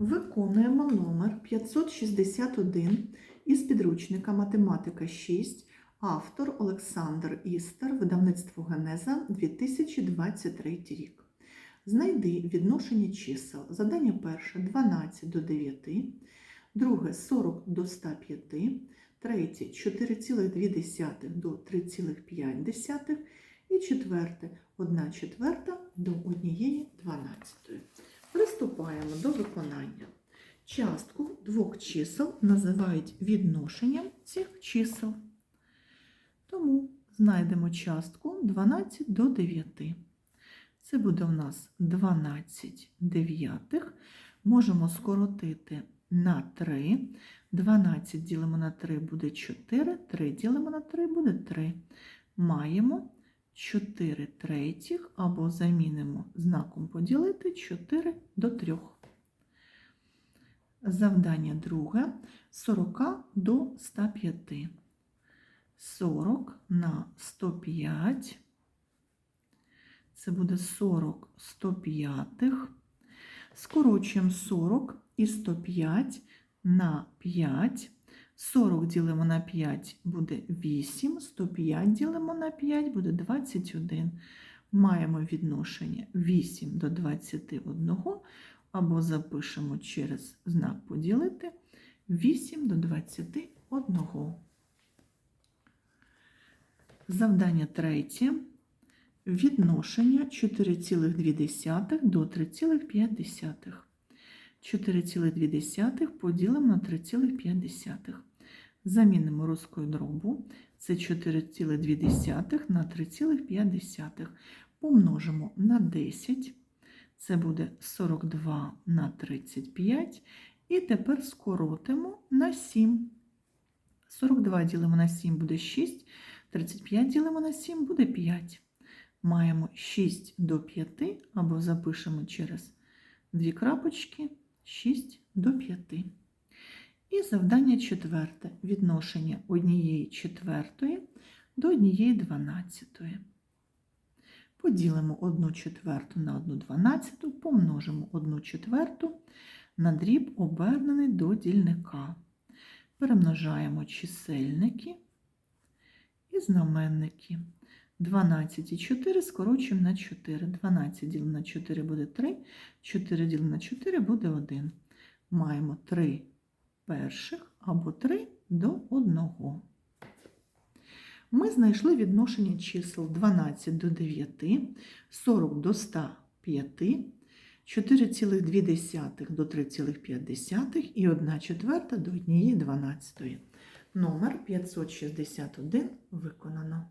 Виконуємо номер 561 із підручника Математика 6, автор Олександр Істер, видавництво Генеза 2023 рік. Знайди відношення чисел. Задання перше 12 до 9, друге 40 до 105, третє 4,2 до 3,5 і четверте 1 четверта до 1 дванадцятої. Приступаємо до виконання. Частку двох чисел називають відношенням цих чисел. Тому знайдемо частку 12 до 9. Це буде у нас 12 дев'ятих. Можемо скоротити на 3. 12 ділимо на 3 буде 4, 3 ділимо на 3 буде 3. Маємо 4 третіх або замінимо знаком поділити 4 до 3. Завдання друге 40 до 105. 40 на 105. Це буде 40 105. Скорочуємо 40 і 105 на 5. 40 ділимо на 5 буде 8, 105 ділимо на 5 буде 21. Маємо відношення 8 до 21, або запишемо через знак поділити 8 до 21. Завдання третє. Відношення 4,2 до 3,5. 4,2 поділимо на 3,5. Замінимо рускою дробу. Це 4,2 на 3,5. Помножимо на 10. Це буде 42 на 35. І тепер скоротимо на 7. 42 ділимо на 7 буде 6. 35 ділимо на 7 буде 5. Маємо 6 до 5, або запишемо через дві крапочки 6 до 5. І завдання четверте відношення однієї четвертої до однієї дванадцятої. Поділимо 1 четверту на 1 дванадцяту, помножимо 1 четверту на дріб, обернений до дільника. Перемножаємо чисельники і знаменники. 12 і 4 скорочуємо на 4. 12 ділимо на 4 буде 3, 4 ділимо на 4 буде 1. Маємо 3 перших або 3 до 1. Ми знайшли відношення чисел 12 до 9, 40 до 105, 4,2 до 3,5 і 1 четверта до 1 12. Номер 561 виконано.